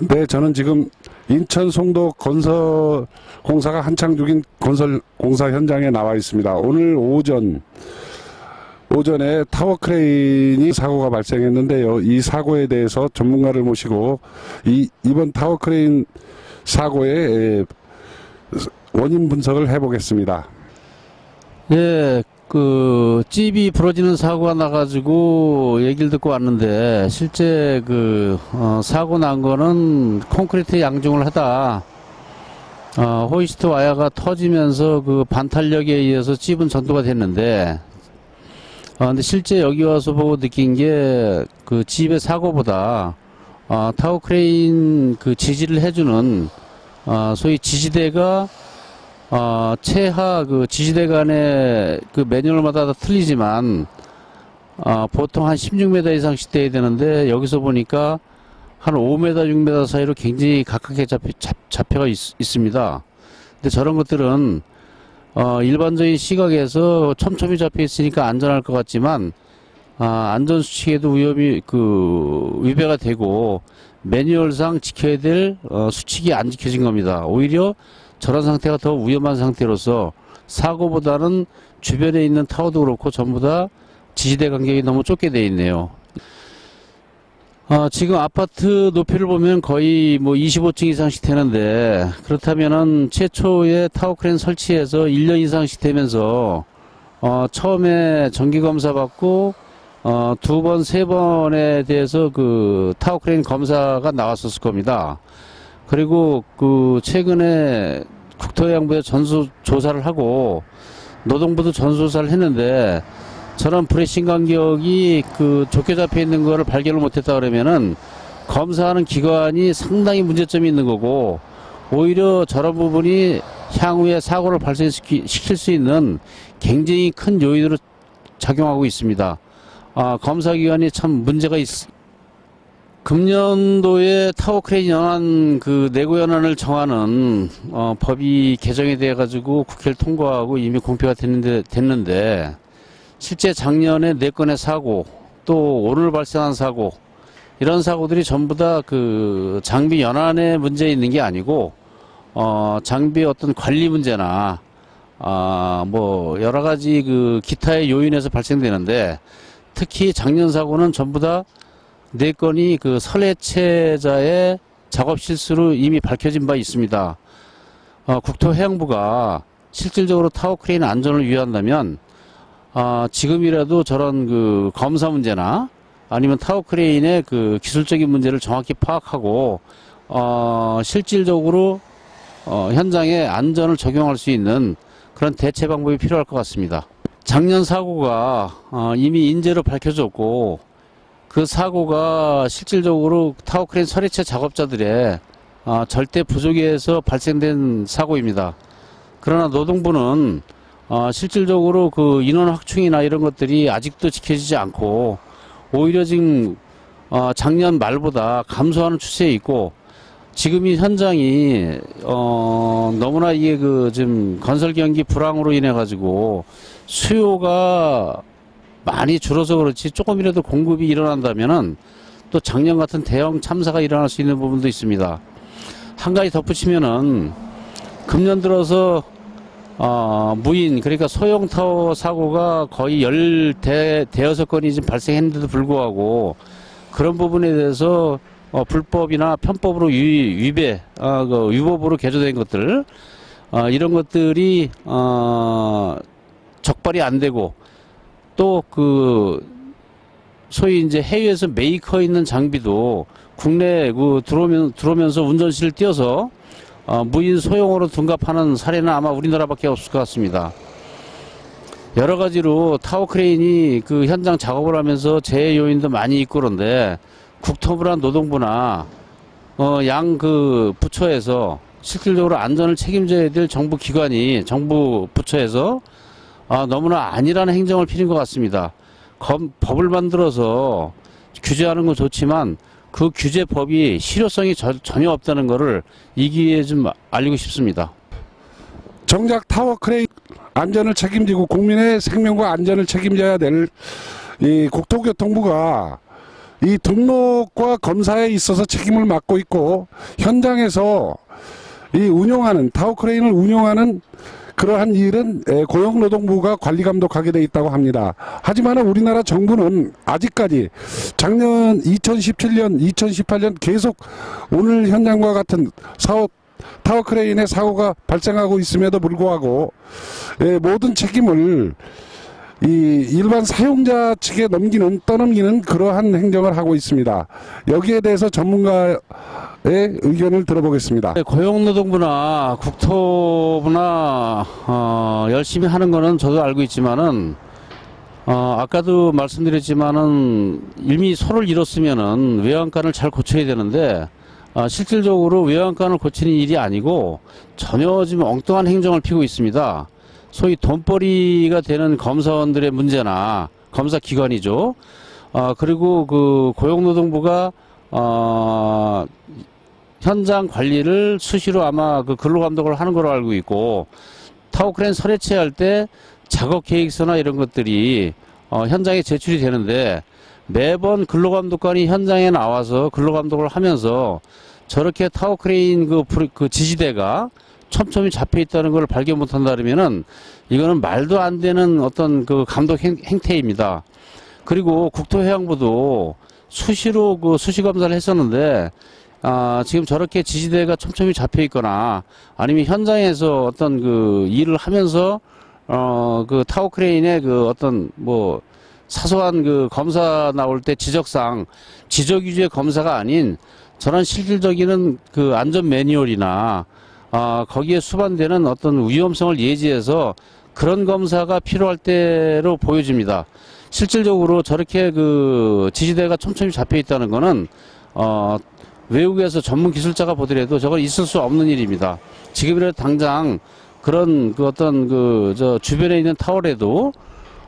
네, 저는 지금 인천 송도 건설 공사가 한창 중인 건설 공사 현장에 나와 있습니다. 오늘 오전 오전에 타워 크레인이 사고가 발생했는데요. 이 사고에 대해서 전문가를 모시고 이 이번 타워 크레인 사고의 원인 분석을 해보겠습니다. 예, 그, 찝이 부러지는 사고가 나가지고 얘기를 듣고 왔는데, 실제 그, 어, 사고 난 거는 콘크리트 양중을 하다, 어, 호이스트 와야가 터지면서 그 반탄력에 의해서 찝은 전도가 됐는데, 어, 근데 실제 여기 와서 보고 느낀 게, 그 집의 사고보다, 어, 타워 크레인 그 지지를 해주는, 어, 소위 지지대가 어, 최하 그 지지대 간의 그 매뉴얼마다 다 틀리지만, 어, 보통 한 16m 이상씩 돼야 되는데, 여기서 보니까 한 5m, 6m 사이로 굉장히 가깝게 잡혀, 잡, 잡혀가 있, 있습니다. 근데 저런 것들은, 어, 일반적인 시각에서 촘촘히 잡혀 있으니까 안전할 것 같지만, 아, 안전 수칙에도 위험이, 그, 위배가 되고, 매뉴얼상 지켜야 될, 어, 수칙이 안 지켜진 겁니다. 오히려 저런 상태가 더 위험한 상태로서 사고보다는 주변에 있는 타워도 그렇고 전부 다 지지대 간격이 너무 좁게 돼 있네요. 어, 지금 아파트 높이를 보면 거의 뭐 25층 이상씩 되는데 그렇다면은 최초의 타워 크레인 설치해서 1년 이상씩 되면서 어, 처음에 정기 검사 받고 어, 두 번, 세 번에 대해서 그 타워 크레인 검사가 나왔었을 겁니다. 그리고 그 최근에 국토해양부에 전수 조사를 하고 노동부도 전수조사를 했는데 저런 브레싱 간격이 그 좁게 잡혀 있는 거를 발견을 못했다 그러면은 검사하는 기관이 상당히 문제점이 있는 거고 오히려 저런 부분이 향후에 사고를 발생시킬 수 있는 굉장히 큰 요인으로 작용하고 있습니다. 아, 검사기관이 참 문제가 있, 금년도에 타워 크레인 연한 그 내고 연한을 정하는 어, 법이 개정이 돼 가지고 국회를 통과하고 이미 공표가 됐는데 됐는데 실제 작년에 네 건의 사고 또 오늘 발생한 사고 이런 사고들이 전부 다 그 장비 연한의 문제 있는 게 아니고 어 장비 어떤 관리 문제나 아 뭐 여러 가지 그 기타의 요인에서 발생되는데 특히 작년 사고는 전부 다 네 건이 그 설해체자의 작업 실수로 이미 밝혀진 바 있습니다. 어, 국토해양부가 실질적으로 타워 크레인 안전을 위한다면 어, 지금이라도 저런 그 검사 문제나 아니면 타워 크레인의 그 기술적인 문제를 정확히 파악하고 어, 실질적으로 어, 현장에 안전을 적용할 수 있는 그런 대체 방법이 필요할 것 같습니다. 작년 사고가 어, 이미 인재로 밝혀졌고 그 사고가 실질적으로 타워크레인 설해체 작업자들의 어, 절대 부족에 의해서 발생된 사고입니다. 그러나 노동부는 어, 실질적으로 그 인원 확충이나 이런 것들이 아직도 지켜지지 않고 오히려 지금 어, 작년 말보다 감소하는 추세에 있고 지금 이 현장이 어, 너무나 이게 그 지금 건설 경기 불황으로 인해 가지고 수요가 많이 줄어서 그렇지 조금이라도 공급이 일어난다면은 또 작년 같은 대형 참사가 일어날 수 있는 부분도 있습니다. 한 가지 덧붙이면은 금년 들어서 어, 무인 그러니까 소형 타워 사고가 거의 열 대, 대여섯 건이 지금 발생했는데도 불구하고 그런 부분에 대해서 어, 불법이나 편법으로 위, 위배, 어, 그 위법으로 개조된 것들 어, 이런 것들이 어, 적발이 안 되고 또 그 소위 이제 해외에서 메이커 있는 장비도 국내 그 들어오면 들어오면서 운전실을 띄어서 어, 무인 소형으로 둔갑하는 사례는 아마 우리나라밖에 없을 것 같습니다. 여러 가지로 타워 크레인이 그 현장 작업을 하면서 재해 요인도 많이 있고 그런데 국토부나 노동부나 어, 양 그 부처에서 실질적으로 안전을 책임져야 될 정부 기관이 정부 부처에서 아, 너무나 아니라는 행정을 피는 것 같습니다. 검, 법을 만들어서 규제하는 건 좋지만 그 규제법이 실효성이 저, 전혀 없다는 것을 이 기회에 좀 알리고 싶습니다. 정작 타워 크레인 안전을 책임지고 국민의 생명과 안전을 책임져야 될 이 국토교통부가 이 등록과 검사에 있어서 책임을 맡고 있고 현장에서 이 운영하는 타워 크레인을 운영하는 그러한 일은 에, 고용노동부가 관리 감독하게 돼 있다고 합니다. 하지만 우리나라 정부는 아직까지 작년 2017년, 2018년 계속 오늘 현장과 같은 사업 타워크레인의 사고가 발생하고 있음에도 불구하고 에, 모든 책임을 이 일반 사용자 측에 넘기는 떠넘기는 그러한 행정을 하고 있습니다. 여기에 대해서 전문가 의 의견을 들어보겠습니다. 네, 고용노동부나 국토부나 어, 열심히 하는 거는 저도 알고 있지만은 어, 아까도 말씀드렸지만은 이미 소를 잃었으면은 외양간을 잘 고쳐야 되는데 어, 실질적으로 외양간을 고치는 일이 아니고 전혀 지금 엉뚱한 행정을 피고 있습니다. 소위 돈벌이가 되는 검사원들의 문제나 검사 기관이죠. 어, 그리고 그 고용노동부가 어, 현장 관리를 수시로 아마 그 근로 감독을 하는 걸로 알고 있고 타워크레인 설해체 할 때 작업 계획서나 이런 것들이 어, 현장에 제출이 되는데 매번 근로감독관이 현장에 나와서 근로감독을 하면서 저렇게 타워크레인 그, 불- 그 지지대가 촘촘히 잡혀 있다는 걸 발견 못한다 그러면은 이거는 말도 안 되는 어떤 그 감독 행, 행태입니다. 그리고 국토해양부도 수시로 그 수시 검사를 했었는데 아, 지금 저렇게 지지대가 촘촘히 잡혀 있거나 아니면 현장에서 어떤 그 일을 하면서 어, 그 타워 크레인의 그 어떤 뭐 사소한 그 검사 나올 때 지적상 지적 위주의 검사가 아닌 저런 실질적인 그 안전 매뉴얼이나 아, 거기에 수반되는 어떤 위험성을 예지해서 그런 검사가 필요할 때로 보여집니다. 실질적으로 저렇게 그 지지대가 촘촘히 잡혀 있다는 거는 어, 외국에서 전문 기술자가 보더라도 저건 있을 수 없는 일입니다. 지금이라도 당장 그런 그 어떤 그 저 주변에 있는 타월에도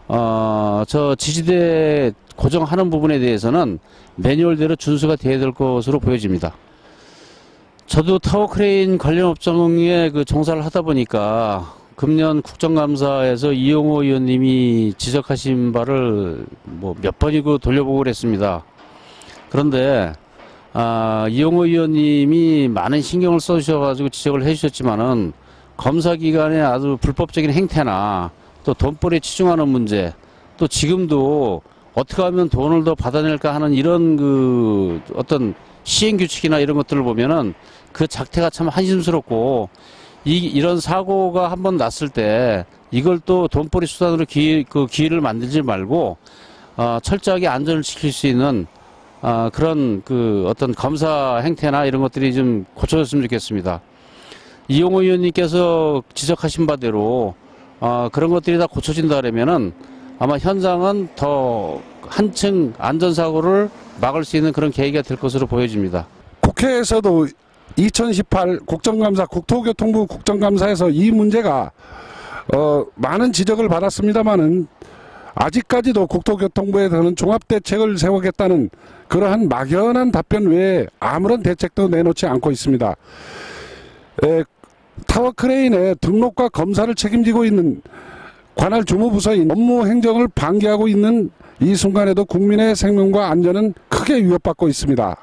어, 저 지지대 고정하는 부분에 대해서는 매뉴얼대로 준수가 돼야 될 것으로 보여집니다. 저도 타워 크레인 관련 업종에 그 종사를 하다 보니까 금년 국정감사에서 이용호 의원님이 지적하신 바를 뭐 몇 번이고 돌려보고 그랬습니다. 그런데 아, 이용호 의원님이 많은 신경을 써주셔가지고 지적을 해주셨지만은 검사 기관의 아주 불법적인 행태나 또 돈벌이에 치중하는 문제 또 지금도 어떻게 하면 돈을 더 받아낼까 하는 이런 그 어떤 시행 규칙이나 이런 것들을 보면은 그 작태가 참 한심스럽고 이, 이런 사고가 한 번 났을 때 이걸 또 돈벌이 수단으로 기, 그 기회를 만들지 말고 어, 철저하게 안전을 지킬 수 있는 아, 그런 그 어떤 검사 행태나 이런 것들이 좀 고쳐졌으면 좋겠습니다. 이용호 의원님께서 지적하신 바대로 아, 그런 것들이 다 고쳐진다 그러면은 아마 현장은 더 한층 안전사고를 막을 수 있는 그런 계기가 될 것으로 보여집니다. 국회에서도 2018 국정감사 국토교통부 국정감사에서 이 문제가 어, 많은 지적을 받았습니다마는 아직까지도 국토교통부에 서는 종합대책을 세우겠다는 그러한 막연한 답변 외에 아무런 대책도 내놓지 않고 있습니다. 에, 타워 크레인의 등록과 검사를 책임지고 있는 관할 주무부서인 업무 행정을 방기하고 있는 이 순간에도 국민의 생명과 안전은 크게 위협받고 있습니다.